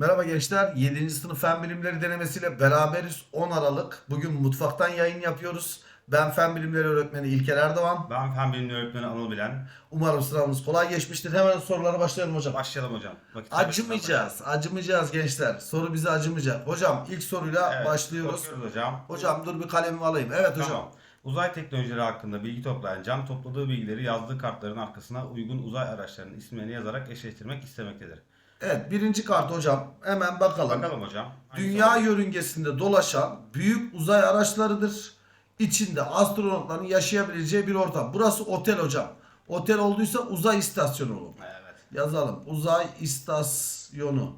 Merhaba gençler. 7. sınıf fen bilimleri denemesiyle beraberiz. 10 Aralık. Bugün mutfaktan yayın yapıyoruz. Ben fen bilimleri öğretmeni İlker Erdoğan. Ben fen bilimleri öğretmeni Anıl Bilen. Umarım sınavınız kolay geçmiştir. Hemen sorulara başlayalım hocam. Başlayalım hocam. Vakit Acımayacağız. Acımayacağız gençler. Soru bize acımayacak. Hocam ilk soruyla Evet, başlıyoruz. hocam. Hocam dur bir kalemimi alayım. Evet hocam. Tamam. Uzay teknolojileri hakkında bilgi toplayan Can topladığı bilgileri yazdığı kartların arkasına uygun uzay araçlarının isimlerini yazarak eşleştirmek istemektedir. Evet birinci kart hocam. Hemen bakalım. Bakalım hocam. Hangisi Dünya olur? yörüngesinde dolaşan büyük uzay araçlarıdır. İçinde astronotların yaşayabileceği bir ortam. Burası otel hocam. Otel olduysa uzay istasyonu olur. Evet. Yazalım. Uzay istasyonu.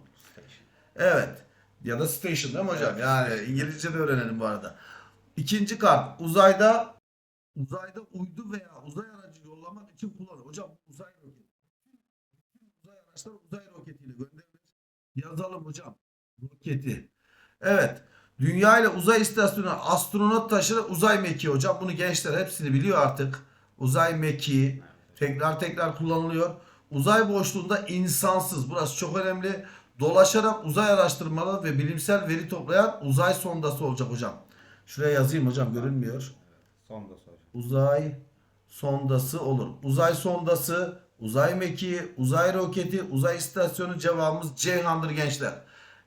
Evet. Ya da station değil mi hocam? Evet. Yani İngilizce de öğrenelim bu arada. İkinci kart. Uzayda uzayda uydu veya uzay aracı yollamak için kullanılır. Hocam uzay uzay araçları uzay. Yazalım hocam. Roketi. Evet. Dünya ile uzay istasyonuna astronot taşır uzay mekiği hocam. Bunu gençler hepsini biliyor artık. Uzay mekiği tekrar tekrar kullanılıyor. Uzay boşluğunda insansız. Burası çok önemli. Dolaşarak uzay araştırmaları ve bilimsel veri toplayan uzay sondası olacak hocam. Şuraya yazayım hocam görünmüyor. Son da soru. Uzay sondası olur. Uzay sondası, uzay mekiği, uzay roketi, uzay istasyonu cevabımız Ceyhan'dır gençler.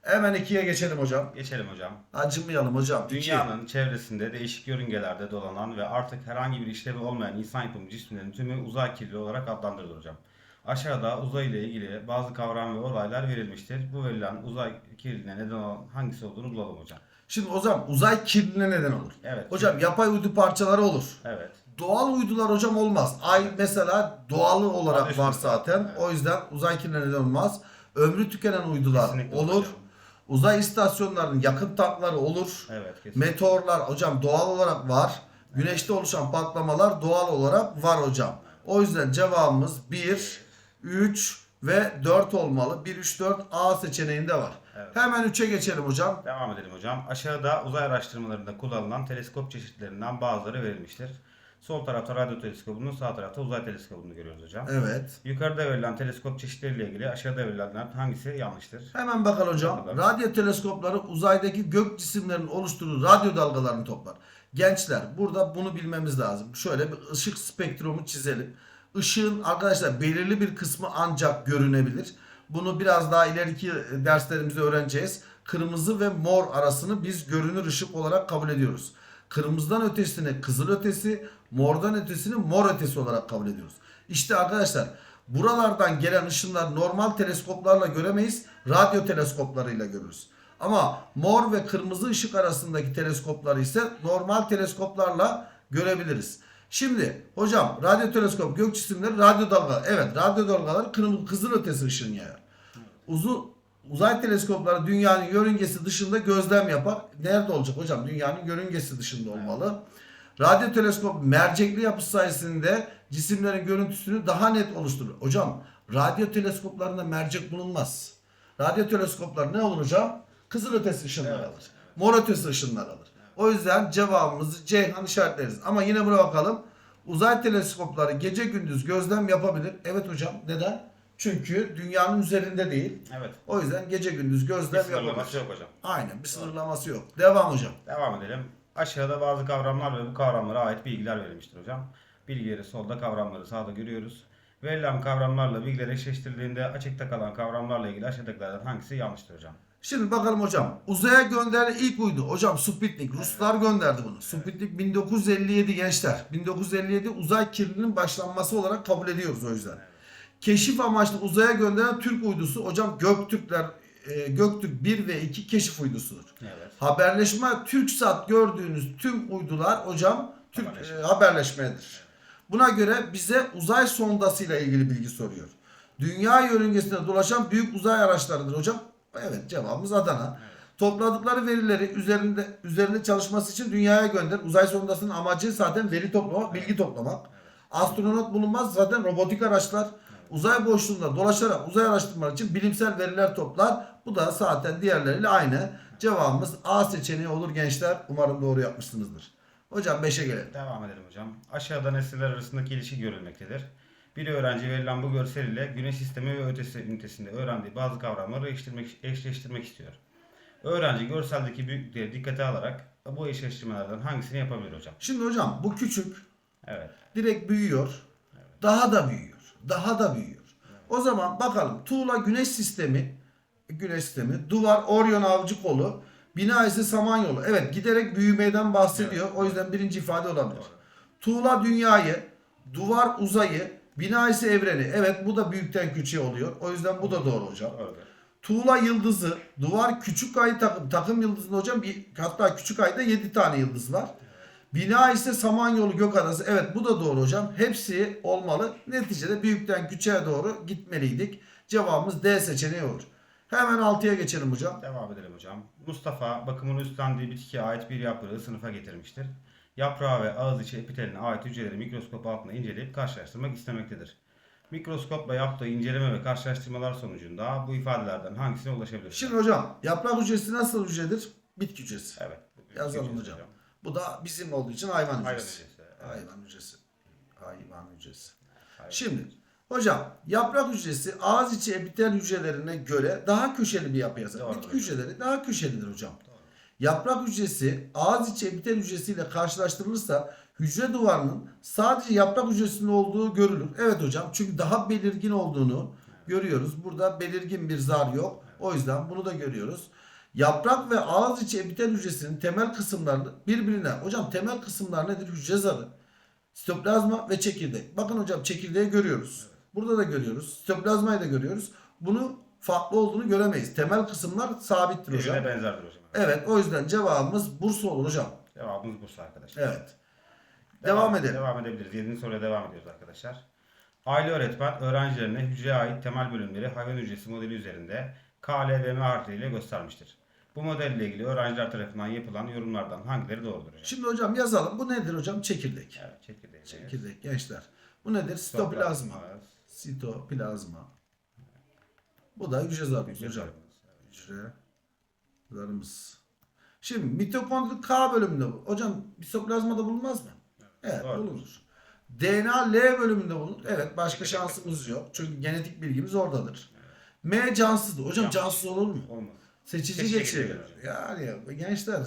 Hemen ikiye geçelim hocam. Geçelim hocam. Acımayalım hocam. İki. Dünyanın çevresinde değişik yörüngelerde dolanan ve artık herhangi bir işlevi olmayan insan yapımı cisimlerin tümü uzay kirliliği olarak adlandırılır hocam. Aşağıda uzay ile ilgili bazı kavram ve olaylar verilmiştir. Bu verilen uzay kirliliğine neden olan hangisi olduğunu bulalım hocam. Şimdi hocam uzay kirliliğine neden olur. Evet. Hocam yapay uydu parçaları olur. Evet. Doğal uydular hocam olmaz. Ay mesela doğalı olarak Ateş var zaten. O yüzden uzay kirliliğine neden olmaz. Ömrü tükenen uydular Kesinlikle olur. hocam. Uzay istasyonlarının yakıt tankları olur. Evet. Kesin. Meteorlar hocam doğal olarak var. Güneşte oluşan patlamalar doğal olarak var hocam. O yüzden cevabımız 1, 3 ve 4 olmalı. 1, 3, 4 A seçeneğinde var. Evet. Hemen 3'e geçelim hocam. Devam edelim hocam. Aşağıda uzay araştırmalarında kullanılan teleskop çeşitlerinden bazıları verilmiştir. Sol tarafta radyo teleskobunu, sağ tarafta uzay teleskobunu görüyoruz hocam. Evet. Yukarıda verilen teleskop çeşitleriyle ilgili aşağıda verilenler hangisi yanlıştır? Hemen bakalım hocam. Bakalım. Radyo teleskopları uzaydaki gök cisimlerinin oluşturduğu radyo dalgalarını toplar. Gençler burada bunu bilmemiz lazım. Şöyle bir ışık spektrumu çizelim. Işığın arkadaşlar belirli bir kısmı ancak görünebilir. Bunu biraz daha ileriki derslerimizde öğreneceğiz. Kırmızı ve mor arasını biz görünür ışık olarak kabul ediyoruz. Kırmızıdan ötesini kızıl ötesi, mordan ötesini mor ötesi olarak kabul ediyoruz. İşte arkadaşlar buralardan gelen ışınlar normal teleskoplarla göremeyiz. Radyo teleskoplarıyla görürüz. Ama mor ve kırmızı ışık arasındaki teleskopları ise normal teleskoplarla görebiliriz. Şimdi hocam radyo teleskop gök cisimleri radyo dalga. Evet radyo dalgaları kırmızı kızıl ötesi ışın yayar. Uzun uzay teleskopları dünyanın yörüngesi dışında gözlem yapar. Nerede olacak hocam? Dünyanın yörüngesi dışında olmalı. Radyo teleskop mercekli yapısı sayesinde cisimlerin görüntüsünü daha net oluşturur. Hocam radyo teleskoplarında mercek bulunmaz. Radyo teleskoplar ne olur hocam? Kızıl ötesi ışınlar Evet, alır. Mor ötesi ışınlar alır. O yüzden cevabımızı Ceyhan işaretleriz. Ama yine buna bakalım. Uzay teleskopları gece gündüz gözlem yapabilir. Evet hocam. Neden? Çünkü dünyanın üzerinde değil. Evet. O yüzden gece gündüz Bir gözlem sınırlaması yapabilir. yok hocam. Aynen bir sınırlaması yok. Devam hocam. Devam edelim. Aşağıda bazı kavramlar ve bu kavramlara ait bilgiler verilmiştir hocam. Bilgileri solda, kavramları sağda görüyoruz. Verilen kavramlarla bilgiler eşleştirildiğinde açıkta kalan kavramlarla ilgili aşağıdakilerden hangisi yanlıştır hocam? Şimdi bakalım hocam. Uzaya gönderilen ilk uydu. Hocam Sputnik. Ruslar gönderdi bunu. Sputnik 1957 gençler. 1957 uzay kirliliğinin başlanması olarak kabul ediyoruz o yüzden. Keşif amaçlı uzaya gönderen Türk uydusu. Hocam Göktürkler e, Göktürk 1 ve 2 keşif uydusudur. Evet. Haberleşme TürkSat gördüğünüz tüm uydular hocam Türk Haberleşme. e, haberleşmedir. Buna göre bize uzay sondasıyla ilgili bilgi soruyor. Dünya yörüngesinde dolaşan büyük uzay araçlarıdır hocam. Evet cevabımız Adana. Topladıkları verileri üzerinde üzerinde çalışması için dünyaya gönder. Uzay sondasının amacı zaten veri toplamak, bilgi toplamak. Astronot bulunmaz zaten robotik araçlar. Uzay boşluğunda dolaşarak uzay araştırmaları için bilimsel veriler toplar. Bu da zaten diğerleriyle aynı. Cevabımız A seçeneği olur gençler. Umarım doğru yapmışsınızdır. Hocam 5'e gelelim. Devam edelim hocam. Aşağıda nesneler arasındaki ilişki görülmektedir. Bir öğrenci verilen bu görsel ile güneş sistemi ve ötesi ünitesinde öğrendiği bazı kavramları eşleştirmek, eşleştirmek istiyor. Öğrenci görseldeki büyüklükleri dikkate alarak bu eşleştirmelerden hangisini yapabilir hocam? Şimdi hocam bu küçük Evet. direkt büyüyor. Daha da büyüyor. Daha da büyüyor. O zaman bakalım tuğla güneş sistemi güneş sistemi, duvar Orion avcı kolu, bina ise Samanyolu. Evet giderek büyümeden bahsediyor. O yüzden birinci ifade olabilir. Tuğla dünyayı, duvar uzayı, bina ise evreni. Evet bu da büyükten küçüğe oluyor. O yüzden bu da doğru hocam. Tuğla yıldızı, duvar küçük ay takım. Takım yıldızında hocam bir, hatta küçük ayda 7 tane yıldız var. Bina ise Samanyolu gök arası. Evet bu da doğru hocam. Hepsi olmalı. Neticede büyükten küçüğe doğru gitmeliydik. Cevabımız D seçeneği olur. Hemen 6'ya geçelim hocam. Devam edelim hocam. Mustafa bakımını üstlendiği bitkiye ait bir yaprağı sınıfa getirmiştir. Yaprağı ve ağız içi epiteline ait hücreleri mikroskop altında inceleyip karşılaştırmak istemektedir. Mikroskopla yaptığı inceleme ve karşılaştırmalar sonucunda bu ifadelerden hangisine ulaşabilir? Şimdi hocam yaprak hücresi nasıl hücredir? Bitki hücresi. evet. Yazalım bilginiz hocam. Bu da bizim olduğu için hayvan Hayvan hücresi. hücresi. evet. Hayvan hücresi. Hayvan hücresi. Hayvan. Şimdi hocam yaprak hücresi ağız içi epitel hücrelerine göre daha köşeli bir yapıya sahip. Doğru Bitki hücreleri daha köşelidir hocam. Yaprak hücresi ağız içi epitel hücresiyle karşılaştırılırsa hücre duvarının sadece yaprak hücresinde olduğu görülür. Evet hocam çünkü daha belirgin olduğunu görüyoruz. Burada belirgin bir zar yok. O yüzden bunu da görüyoruz. Yaprak ve ağız içi epitel hücresinin temel kısımlarını birbirine. Hocam temel kısımlar nedir? Hücre zarı, sitoplazma ve çekirdek. Bakın hocam çekirdeği görüyoruz. Burada da görüyoruz. Sitoplazmayı da görüyoruz. Bunu farklı olduğunu göremeyiz. Temel kısımlar sabittir hocam. Birbirine benzerdir hocam. Evet o yüzden cevabımız Bursa olur hocam. Cevabımız Bursa arkadaşlar. Evet. Devam edelim. Devam edebiliriz. 7. soruya devam ediyoruz arkadaşlar. Aile öğretmen öğrencilerine hücreye ait temel bölümleri hayvan hücresi modeli üzerinde K, L ve M harfleriyle göstermiştir. Bu modelle ilgili öğrenciler tarafından yapılan yorumlardan hangileri doğrudur hocam? Şimdi hocam yazalım. Bu nedir hocam? Çekirdek. Evet, çekirdeği. Çekirdek gençler. Bu nedir? Sitoplazma. Sitoplazma. Bu da hücre zarımız Hücre hocam. zarımız, evet. Hücre zarımız. Şimdi mitokondri K bölümünde bu. Hocam sitoplazmada bulunmaz mı? Evet Doğru. bulunur. DNA L bölümünde bulunur. Evet başka şansımız yok. Çünkü genetik bilgimiz oradadır. M cansızdır. Hocam cansız olur mu? Olmaz. Seçici Seçici geçiyor. Yani gençler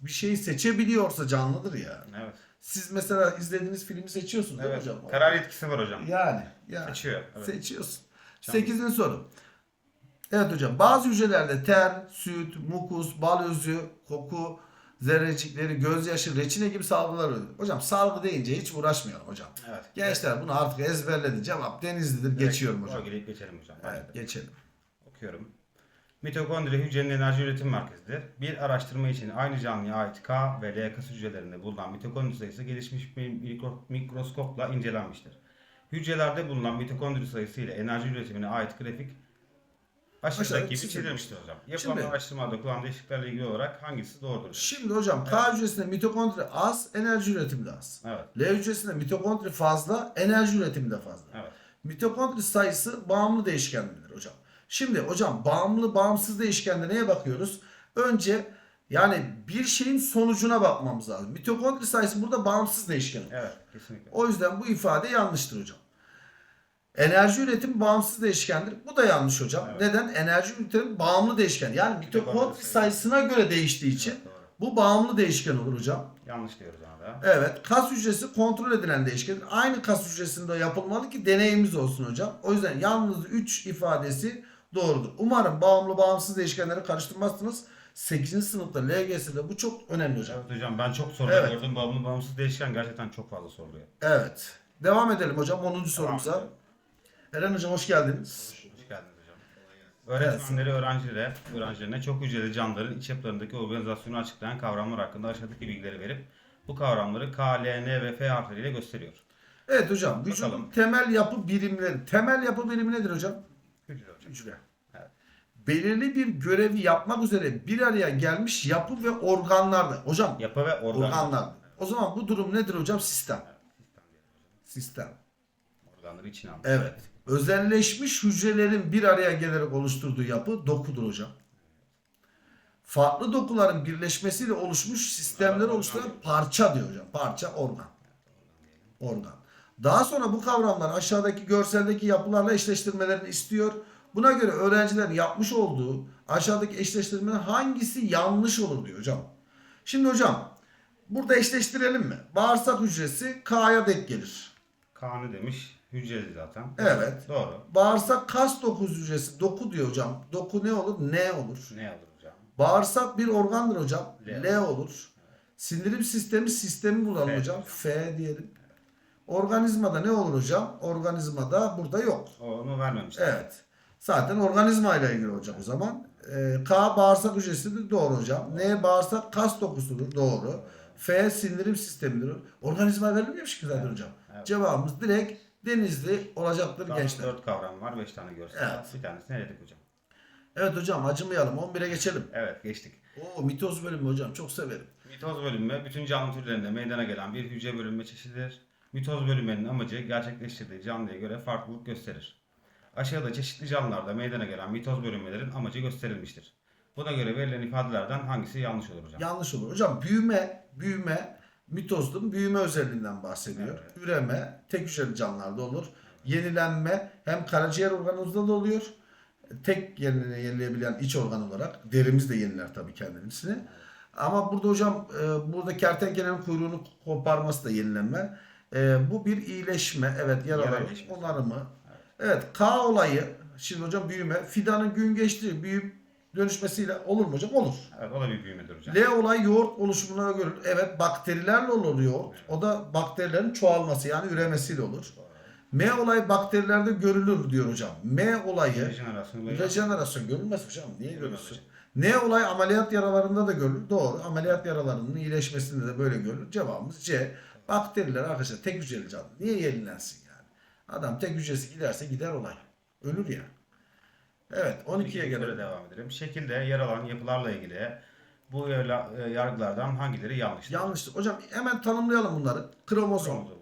bir şeyi seçebiliyorsa canlıdır ya. Evet. Siz mesela izlediğiniz filmi seçiyorsunuz değil mi Evet. hocam? Karar yetkisi var hocam. Yani. yani. Seçiyor. Evet. Seçiyorsun. Canlı. Sekizinci soru. Evet hocam bazı hücrelerde ter, süt, mukus, bal özü, koku, zerrecikleri, gözyaşı, reçine gibi salgılar oluyor. Hocam salgı deyince hiç uğraşmayalım hocam. Evet. Gençler bunu artık ezberledi. Cevap denizlidir. Geçiyorum hocam. Gelip geçelim hocam. Evet geçelim. Okuyorum. Mitokondri hücrenin enerji üretim merkezidir. Bir araştırma için aynı canlıya ait K ve L kas hücrelerinde bulunan mitokondri sayısı gelişmiş bir mikro- mikroskopla incelenmiştir. Hücrelerde bulunan mitokondri sayısı ile enerji üretimine ait grafik Aşağıda aşağıdaki gibi çizilmiştir. hocam. Yapılan Şimdi- araştırmada kullandığı ışıklarla ilgili olarak hangisi doğrudur? Şimdi hocam K hücresinde mitokondri az, enerji üretimi de az. Evet. L hücresinde mitokondri fazla, enerji üretimi de fazla. Evet. Mitokondri sayısı bağımlı değişkenlidir hocam. Şimdi hocam bağımlı bağımsız değişkende neye bakıyoruz? Önce yani bir şeyin sonucuna bakmamız lazım. Mitokondri sayısı burada bağımsız değişken. Evet. Kesinlikle. O yüzden bu ifade yanlıştır hocam. Enerji üretim bağımsız değişkendir. Bu da yanlış hocam. Evet. Neden? Enerji üretim bağımlı değişken. Yani mitokondri sayısı. sayısına göre değiştiği için Evet, bu bağımlı değişken olur hocam. Yanlış diyoruz ona da. Evet. Kas hücresi kontrol edilen değişkendir. Aynı kas hücresinde yapılmalı ki deneyimiz olsun hocam. O yüzden yalnız 3 ifadesi doğrudur. Umarım bağımlı bağımsız değişkenleri karıştırmazsınız. 8. sınıfta LGS'de bu çok önemli hocam. Evet hocam ben çok soru Evet. gördüm. Bağımlı bağımsız değişken gerçekten çok fazla soruluyor. Evet. Devam edelim hocam 10. sorumuza. edelim. Eren hocam hoş geldiniz. Hoş geldiniz hocam. Öğretmenleri öğrencilere, öğrencilerine çok hücreli canlıların iç yapılarındaki organizasyonu açıklayan kavramlar hakkında aşağıdaki bilgileri verip bu kavramları K, L, N ve F harfleriyle gösteriyor. Evet hocam vücudun Bakalım. temel yapı birimleri. Temel yapı birimi nedir hocam? Hücre. Evet. Belirli bir görevi yapmak üzere bir araya gelmiş yapı ve organlarda. Hocam Yapı ve organ. organlar. O zaman bu durum nedir hocam? Sistem. Sistem. Organları içine almış. Evet. Özelleşmiş hücrelerin bir araya gelerek oluşturduğu yapı dokudur hocam. Farklı dokuların birleşmesiyle oluşmuş sistemleri oluşturan parça diyor hocam. Parça organ. Organ. Daha sonra bu kavramlar aşağıdaki görseldeki yapılarla eşleştirmelerini istiyor. Buna göre öğrencilerin yapmış olduğu aşağıdaki eşleştirmenin hangisi yanlış olur diyor hocam. Şimdi hocam burada eşleştirelim mi? Bağırsak hücresi K'ya denk gelir. Kaan'ı demiş. Hücreli zaten. Evet. Doğru. Bağırsak kas dokuz hücresi. Doku diyor hocam. Doku ne olur? Ne olur? Ne alır hocam? Bağırsak bir organdır hocam. L. L, olur. Sindirim sistemi sistemi bulalım F hocam. hocam. F diyelim. Organizmada ne olur hocam? Organizmada burada yok. Onu vermemişler. Evet. Zaten organizma ile ilgili olacak o zaman. Ee, K bağırsak hücresidir. Doğru hocam. N bağırsak kas dokusudur. Doğru. F sindirim sistemidir. Organizma verilmemiş ki zaten hocam. Evet. Cevabımız direkt denizli olacaktır Daha gençler. 4 kavram var. 5 tane görsel Evet. Bir tanesini eledik hocam. Evet hocam acımayalım. 11'e geçelim. Evet geçtik. Oo mitoz bölümü hocam çok severim. Mitoz bölünme bütün canlı türlerinde meydana gelen bir hücre bölünme çeşididir. Mitoz bölünmenin amacı gerçekleştirdiği canlıya göre farklılık gösterir. Aşağıda çeşitli canlılarda meydana gelen mitoz bölünmelerin amacı gösterilmiştir. Buna göre verilen ifadelerden hangisi yanlış olur hocam? Yanlış olur. Hocam büyüme, büyüme mitozun büyüme özelliğinden bahsediyor. Evet. Üreme tek hücreli canlılarda olur. Yenilenme hem karaciğer organımızda da oluyor. Tek yenile, yenileyebilen iç organ olarak. Derimiz de yeniler tabii kendisini. Ama burada hocam e, burada kertenkelenin kuyruğunu koparması da yenilenme. E, bu bir iyileşme. Evet Yara yaraların onarımı. Evet K olayı şimdi hocam büyüme. Fidanın gün geçtiği büyüyüp dönüşmesiyle olur mu hocam? Olur. Evet o da bir büyümedir hocam. L olay yoğurt oluşumuna görülür. Evet bakterilerle olur yoğurt. O da bakterilerin çoğalması yani üremesiyle olur. M olay bakterilerde görülür diyor hocam. M olayı Rejenerasyon rejenerasyon görülmez hocam. Niye Görülmez görülsün? N olay ameliyat yaralarında da görülür. Doğru. Ameliyat yaralarının iyileşmesinde de böyle görülür. Cevabımız C. Bakteriler arkadaşlar tek hücreli canlı. Niye yenilensin? Adam tek hücresi giderse gider olay. Ölür ya. Evet 12'ye İkinci gelelim. soruya devam edelim. Şekilde yer alan yapılarla ilgili bu e, yargılardan hangileri yanlıştır? Yanlıştır. Hocam hemen tanımlayalım bunları. Kromozom. Kromozomumuz,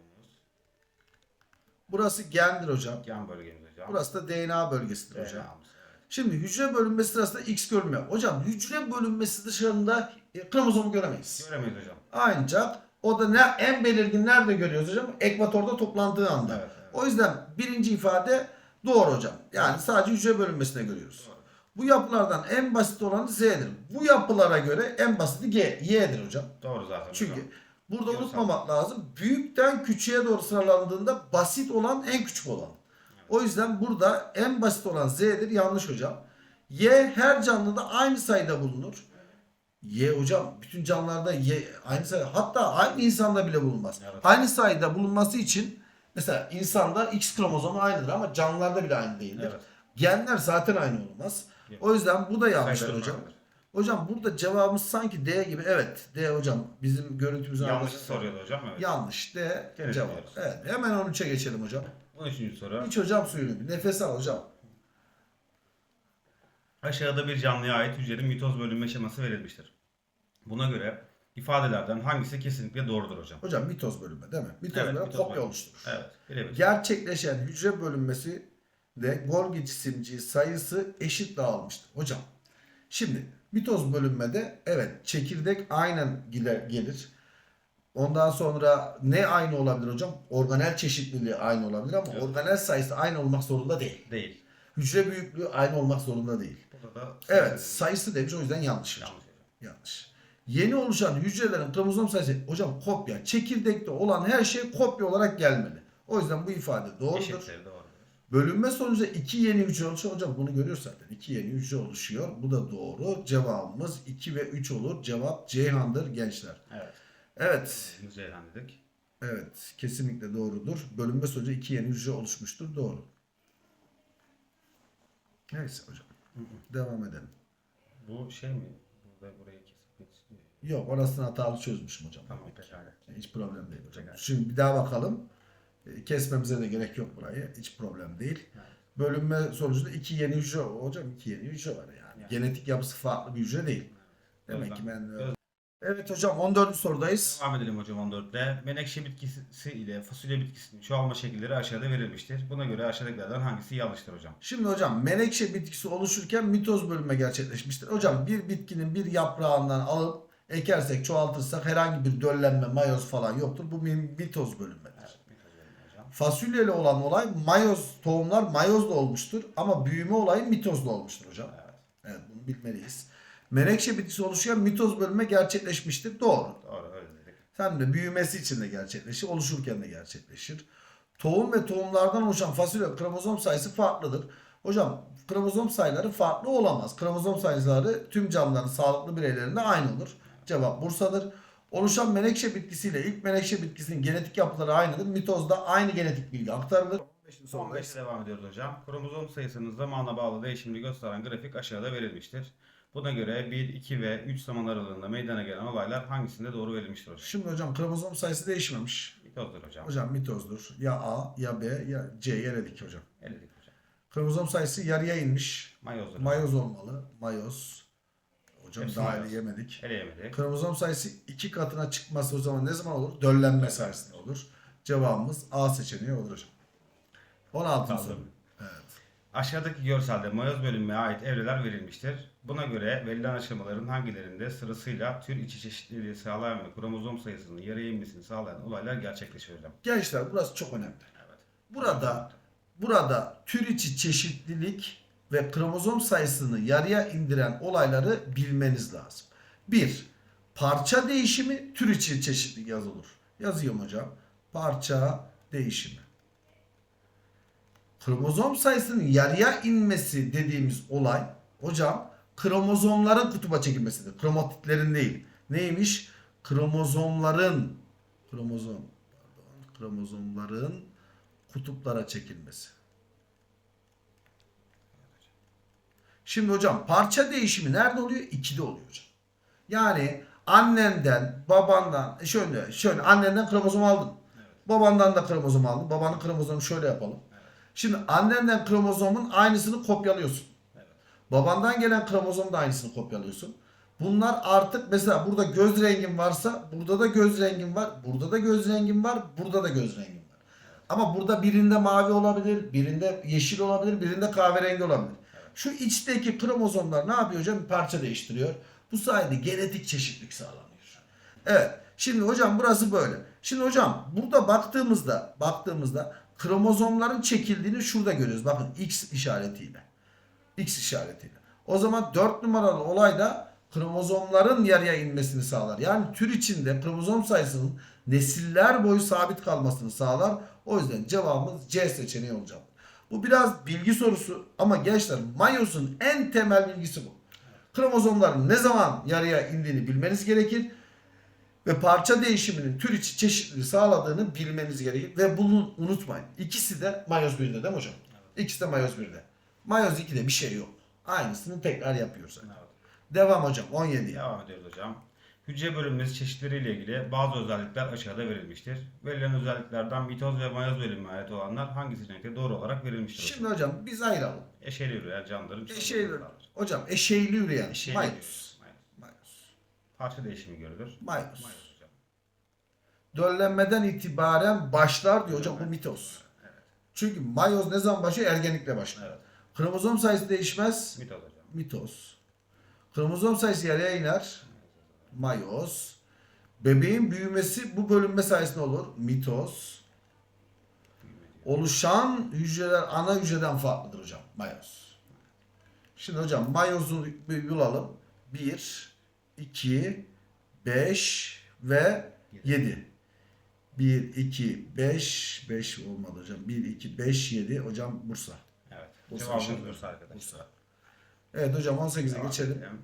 Burası gendir hocam. gen bölgemiz hocam. Burası da DNA bölgesidir hocam. DNA'mız. Şimdi hücre bölünmesi sırasında X görünmüyor. Hocam hücre bölünmesi dışında e, kromozomu göremeyiz. Göremeyiz hocam. Ancak o da ne en belirgin nerede görüyoruz hocam? Ekvatorda toplandığı anda. Evet. O yüzden birinci ifade doğru hocam. Yani sadece hücre bölünmesine görüyoruz. Bu yapılardan en basit olanı Z'dir. Bu yapılara göre en basiti G, Y'dir hocam. Doğru zaten Çünkü hocam. burada Yoksa- unutmamak lazım. Büyükten küçüğe doğru sıralandığında basit olan en küçük olan. O yüzden burada en basit olan Z'dir. Yanlış hocam. Y her canlıda aynı sayıda bulunur. Y hocam bütün canlılarda Y aynı sayıda hatta aynı insanda bile bulunmaz. Evet. Aynı sayıda bulunması için mesela insanda X kromozomu aynıdır ama canlılarda bile aynı değildir. Evet. Genler zaten aynı olmaz. Yok. O yüzden bu da yanlıştır hocam. farklıdır. Hocam burada cevabımız sanki D gibi. Evet D hocam. Bizim görüntümüzü Yanlış soruyordu hocam. Evet. Yanlış D Gene cevap. dinliyoruz. Evet hemen 13'e geçelim hocam. 13. soru. İç hocam suyunu. bir Nefes al hocam. Aşağıda bir canlıya ait hücrenin mitoz bölünme şeması verilmiştir. Buna göre ifadelerden hangisi kesinlikle doğrudur hocam? Hocam mitoz bölünme değil mi? Mitoz Evet, bölünme mitoz kopya bölünme. oluşturur. Evet. Birebir. Gerçekleşen hücre bölünmesi de Golgi cisimciği sayısı eşit dağılmıştır. Hocam şimdi mitoz bölünmede evet çekirdek aynen gelir. Ondan sonra ne aynı olabilir hocam? Organel çeşitliliği aynı olabilir ama Evet. organel sayısı aynı olmak zorunda değil. Değil. Hücre büyüklüğü aynı olmak zorunda değil. Burada da Evet sayısı demiş o yüzden yanlış. Yanlış hocam. Yanlış. Yeni oluşan hücrelerin kromozom sayısı hocam kopya. Çekirdekte olan her şey kopya olarak gelmeli. O yüzden bu ifade doğrudur. Doğrudur. Bölünme sonucu iki yeni hücre oluşuyor. Hocam bunu görüyoruz zaten. İki yeni hücre oluşuyor. Bu da doğru. Cevabımız 2 ve 3 olur. Cevap Ceyhan'dır gençler. Evet. Evet. Ceyhan dedik. Evet. Kesinlikle doğrudur. Bölünme sonucu iki yeni hücre oluşmuştur. Doğru. Neyse hocam. Devam edelim. Bu şey mi? Burada geçiyor. Yok orasını hatalı çözmüşüm hocam. Tamam pekala. Hiç problem değil hocam. Pekala. Şimdi bir daha bakalım. E, Kesmemize de gerek yok burayı. Hiç problem değil. Evet. Bölünme sonucunda iki yeni hücre hocam iki yeni hücre var yani. Yani. Genetik yapısı farklı bir hücre değil. Demek ki ben Özlem. Evet hocam 14. sorudayız. Devam edelim hocam 14'te. Menekşe bitkisi ile fasulye bitkisinin çoğalma şekilleri aşağıda verilmiştir. Buna göre aşağıdakilerden hangisi yanlıştır hocam? Şimdi hocam menekşe bitkisi oluşurken mitoz bölünme gerçekleşmiştir. Hocam bir bitkinin bir yaprağından alıp ekersek çoğaltırsak herhangi bir döllenme, mayoz falan yoktur. Bu mitoz bölünmedir. Evet. Fasulyeli olan olay mayoz tohumlar mayozla olmuştur ama büyüme olayı mitozla olmuştur hocam. Evet. Evet bunu bilmeliyiz. Menekşe bitkisi oluşurken mitoz bölünme gerçekleşmiştir. Doğru. Doğru öyle dedik. Hem de büyümesi için de gerçekleşir, oluşurken de gerçekleşir. Tohum ve tohumlardan oluşan fasulye kromozom sayısı farklıdır. Hocam kromozom sayıları farklı olamaz. Kromozom sayıları tüm canlıların sağlıklı bireylerinde aynı olur. Cevap Bursa'dır. Oluşan menekşe bitkisiyle ilk menekşe bitkisinin genetik yapıları aynıdır. Mitozda aynı genetik bilgi aktarılır. Son 5 devam ediyoruz hocam. Kromozom sayısının zamana bağlı değişimini gösteren grafik aşağıda verilmiştir. Buna göre 1, 2 ve 3 zaman aralığında meydana gelen olaylar hangisinde doğru verilmiştir hocam? Şimdi hocam kromozom sayısı değişmemiş. Mitozdur hocam. Hocam mitozdur. Ya A ya B ya C eledik hocam. Eledik hocam. Kromozom sayısı yarıya inmiş. Mayozdur. Mayoz olmalı. Mayoz. Hocam Hepsi daha iyi yemedik. Eleyemedik. Kromozom sayısı iki katına çıkması o zaman ne zaman olur? Döllenme sayesinde olur. Cevabımız A seçeneği olur hocam. 16. Kaldı. soru. Evet. Aşağıdaki görselde mayoz bölünmeye ait evreler verilmiştir. Buna göre verilen aşamaların hangilerinde sırasıyla tür içi çeşitliliği sağlayan ve kromozom sayısının yarıya inmesini sağlayan olaylar gerçekleşiyor hocam. Gençler burası çok önemli. Evet. Burada burada tür içi çeşitlilik ve kromozom sayısını yarıya indiren olayları bilmeniz lazım. Bir, parça değişimi tür içi çeşitlilik yazılır. Yazıyorum hocam. Parça değişimi. Kromozom sayısının yarıya inmesi dediğimiz olay hocam kromozomların kutuba çekilmesidir. Kromatitlerin değil. Neymiş? Kromozomların kromozom pardon, kromozomların kutuplara çekilmesi. Şimdi hocam parça değişimi nerede oluyor? 2'de oluyor hocam. Yani annenden, babandan, e şöyle şöyle annenden kromozom aldın. Babandan da kromozom aldın. Babanın kromozomu şöyle yapalım. Şimdi annenden kromozomun aynısını kopyalıyorsun. Babandan gelen kromozom da aynısını kopyalıyorsun. Bunlar artık mesela burada göz rengin varsa burada da göz rengin var. Burada da göz rengin var. Burada da göz rengin var. Ama burada birinde mavi olabilir, birinde yeşil olabilir, birinde kahverengi olabilir. Şu içteki kromozomlar ne yapıyor hocam? Parça değiştiriyor. Bu sayede genetik çeşitlilik sağlanıyor. Evet. Şimdi hocam burası böyle. Şimdi hocam burada baktığımızda baktığımızda kromozomların çekildiğini şurada görüyoruz. Bakın X işaretiyle. X işaretiyle. O zaman 4 numaralı olayda kromozomların yarıya inmesini sağlar. Yani tür içinde kromozom sayısının nesiller boyu sabit kalmasını sağlar. O yüzden cevabımız C seçeneği olacak. Bu biraz bilgi sorusu ama gençler mayozun en temel bilgisi bu. Kromozomların ne zaman yarıya indiğini bilmeniz gerekir ve parça değişiminin tür içi çeşitliliği sağladığını bilmeniz gerekir. Ve bunu unutmayın. İkisi de mayoz 1'de değil mi hocam? İkisi de mayoz 1'de. Mayoz 2'de bir şey yok. Aynısını tekrar yapıyoruz. Evet. Devam hocam 17. Devam ediyoruz hocam. Hücre bölünmesi çeşitleriyle ilgili bazı özellikler aşağıda verilmiştir. Verilen özelliklerden mitoz ve mayoz bölünmeye ait olanlar hangi seçenekte doğru olarak verilmiştir? hocam? Şimdi hocam biz ayıralım. Eşeli üreyen canlıların çoğunluğu hocam eşeğli üreyen. Eşeğli Mayoz. Mayoz. Parça değişimi görülür. Mayoz. Mayoz hocam. Döllenmeden itibaren başlar diyor hocam bu mitoz. Çünkü mayoz ne zaman başlıyor? Ergenlikle başlıyor. Evet. Kromozom sayısı değişmez. Mitoz hocam. Mitoz. Kromozom sayısı yarıya iner. Mayoz. Bebeğin büyümesi bu bölünme sayesinde olur. Mitoz. Oluşan hücreler ana hücreden farklıdır hocam. Mayoz. Şimdi hocam mayozu bir bulalım. 1, 2, 5 ve 7. 1, 2, 5, 5 olmadı hocam. 1, 2, 5, 7. Hocam Bursa. Evet. Bursa Cevabımız. Bursa arkadaşlar. Bursa. Evet hocam 18'e Devam geçelim. edelim.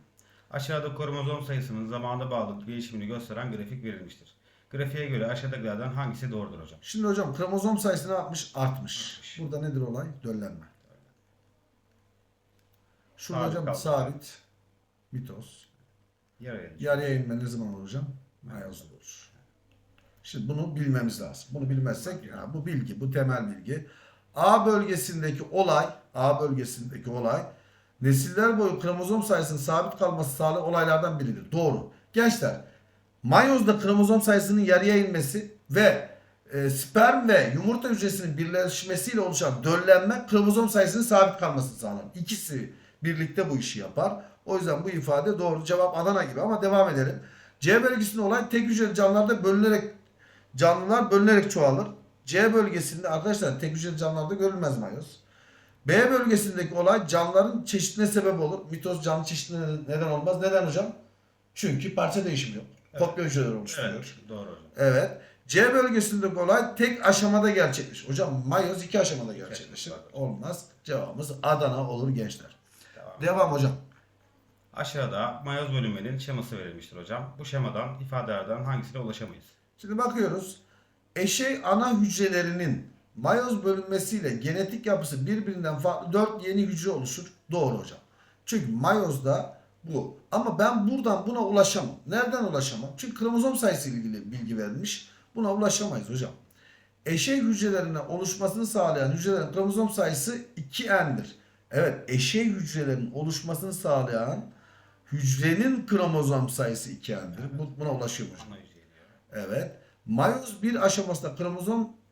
Aşağıda kromozom sayısının zamanda bağlı değişimini gösteren grafik verilmiştir. Grafiğe göre aşağıdakilerden hangisi doğrudur hocam? Şimdi hocam kromozom sayısı ne yapmış? Artmış. Artmış. Burada nedir olay? Döllenme. Şurada Sabit hocam kaldı. sabit. Mitoz. Yarıya. Yarıya inme ne zaman olur hocam? Mayozda olur. Şimdi bunu bilmemiz lazım. Bunu bilmezsek ya bu bilgi, bu temel bilgi. A bölgesindeki olay, A bölgesindeki olay nesiller boyu kromozom sayısının sabit kalması sağlayan olaylardan biridir. Doğru. Gençler, mayozda kromozom sayısının yarıya inmesi ve e, sperm ve yumurta hücresinin birleşmesiyle oluşan döllenme kromozom sayısının sabit kalmasını sağlar. İkisi birlikte bu işi yapar. O yüzden bu ifade doğru. Cevap Adana gibi ama devam edelim. C bölgesinde olay tek hücreli canlılarda bölünerek canlılar bölünerek çoğalır. C bölgesinde arkadaşlar tek hücreli canlılarda görülmez mayoz. B bölgesindeki olay canlıların çeşitliliğine sebep olur. Mitoz canlı çeşitliliğine neden olmaz. Neden hocam? Çünkü parça değişimi yok. Kopya hücreler oluşturuyor. Evet, doğru hocam. Evet. C bölgesindeki olay tek aşamada gerçekleşir. Hocam mayoz iki aşamada gerçekleşir. Olmaz. Cevabımız Adana olur gençler. Devam. Devam hocam. Aşağıda mayoz bölünmenin şeması verilmiştir hocam. Bu şemadan ifadelerden hangisine ulaşamayız? Şimdi bakıyoruz. Eşey ana hücrelerinin mayoz bölünmesiyle genetik yapısı birbirinden farklı 4 yeni hücre oluşur. Doğru hocam. Çünkü mayozda bu. Ama ben buradan buna ulaşamam. Nereden ulaşamam? Çünkü kromozom sayısı ile ilgili bilgi verilmiş. Buna ulaşamayız hocam. Eşey hücrelerine oluşmasını sağlayan hücrelerin kromozom sayısı 2n'dir. Evet, eşey hücrelerin oluşmasını sağlayan hücrenin kromozom sayısı 2n'dir. Bu, buna ulaşıyor hocam. Evet. Mayoz bir aşamasında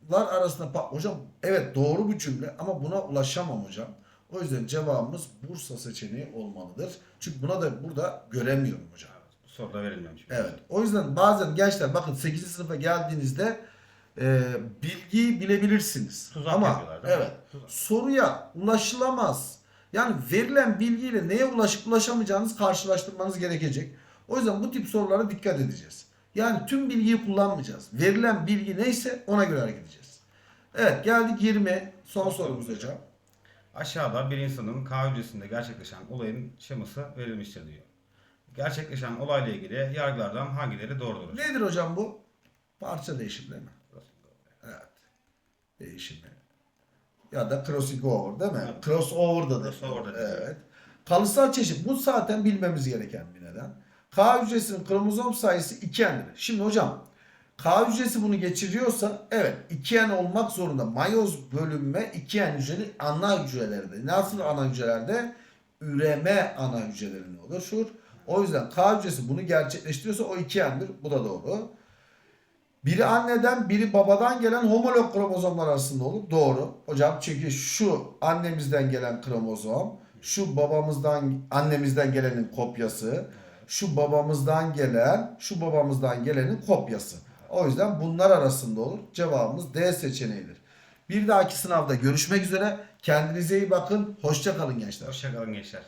kromozomlar arasında pa- hocam evet doğru bir cümle ama buna ulaşamam hocam. O yüzden cevabımız Bursa seçeneği olmalıdır. Çünkü buna da burada göremiyorum hocam. Evet, bu soruda verilmemiş. Evet. O yüzden bazen gençler bakın 8. sınıfa geldiğinizde e, bilgiyi bilebilirsiniz. Tuzak Ama evet. Tuzak. Soruya ulaşılamaz. Yani verilen bilgiyle neye ulaşıp ulaşamayacağınız karşılaştırmanız gerekecek. O yüzden bu tip sorulara dikkat edeceğiz. Yani tüm bilgiyi kullanmayacağız. Verilen bilgi neyse ona göre hareket edeceğiz. Evet geldik 20 son sorumuz hocam. Aşağıda bir insanın K hücresinde gerçekleşen olayın şeması verilmiştir diyor. Gerçekleşen olayla ilgili yargılardan hangileri doğrudur? Nedir hocam bu? Parça değişimi değil mi? Evet. Değişimi. Ya da crossing over değil mi? Evet. Crossover da. Crossover da. Evet. Kalısal çeşit. Bu zaten bilmemiz gereken bir neden. K hücresinin kromozom sayısı 2n'dir. Şimdi hocam K hücresi bunu geçiriyorsa evet 2n olmak zorunda. Mayoz bölünme 2n hücreli ana hücrelerde. Nasıl ana hücrelerde? Üreme ana hücrelerinde oluşur. O yüzden K hücresi bunu gerçekleştiriyorsa o 2n'dir. Bu da doğru. Biri anneden biri babadan gelen homolog kromozomlar arasında olur. Doğru. Hocam çünkü şu annemizden gelen kromozom, şu babamızdan annemizden gelenin kopyası, şu babamızdan gelen, şu babamızdan gelenin kopyası. O yüzden bunlar arasında olur. Cevabımız D seçeneğidir. Bir dahaki sınavda görüşmek üzere. Kendinize iyi bakın. Hoşça kalın gençler. Hoşçakalın gençler.